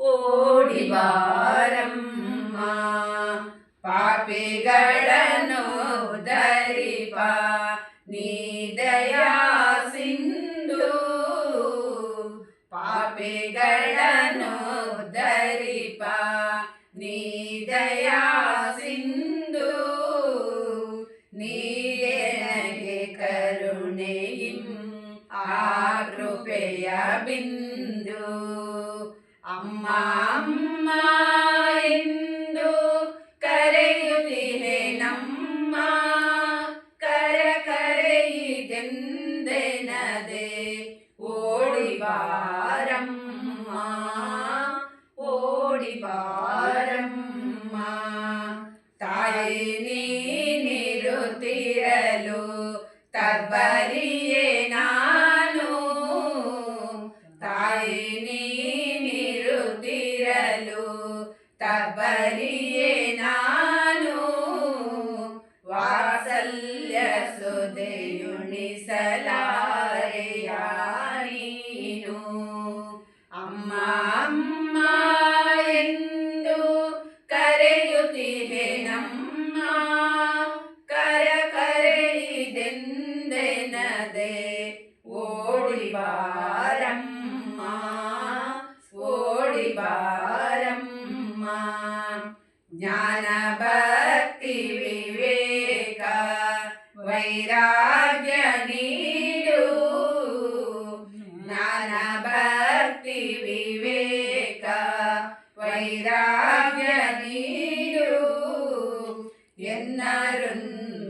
ಓಡಿಬಾರಮ್ಮ. ಪಾಪಿಗಳನ್ನು ಧರಿಪ ನೀ ದಯಾ ಸಿಂಧು. ಪಾಪಿಗಳನ್ನು ಧರಿಪ ನೀ ದಯಾ ಸಿಂಧು. ನೀನಗೆ ಕರುಣೆಯಿಂ. ಆ ಕೃಪೆಯ ಬಿಂದು. ಓಡಿ ಬಾರಮ್ಮ ಓಡಿ ಬಾರಮ್ಮ ತಾಯಿ ನೀನಿರುತ್ತಿರಲು ತಬ್ಬಲಿಯೇ ನಾನು ತಾಯಿ ನೀನಿರುತ್ತಿರಲು ತಬ್ಬಲಿಯೇ ನಾನು ವಾತ್ಸಲ್ಯ ಸುದೆಯುಣಿಸಲಾರೆಯ വന്നത് ഓടി ഭാരമ്മ ഓടി വിവേക. വൈരാഗ്യ നീടു. ജ്ഞാനഭക്തി വിവേക. വൈരാഗ്യ നീടു. എന്നരുൺ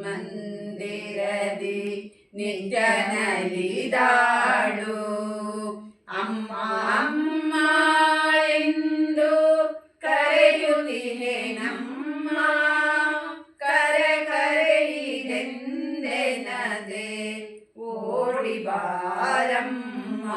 മന്ദിരതി. ಎನ್ನರುನ್ಮಂದಿರದಿ ನಿತ್ಯ ನಲಿದಾಡು ಅಮ್ಮ ಅಮ್ಮ ಎಂದು ಕರೆಯುತ್ತಿದೆ ನಮ್ಮ ಕರ ಕರೆಯಿದೆಂದೆನದೆ ಓಡಿ ಬಾರಮ್ಮ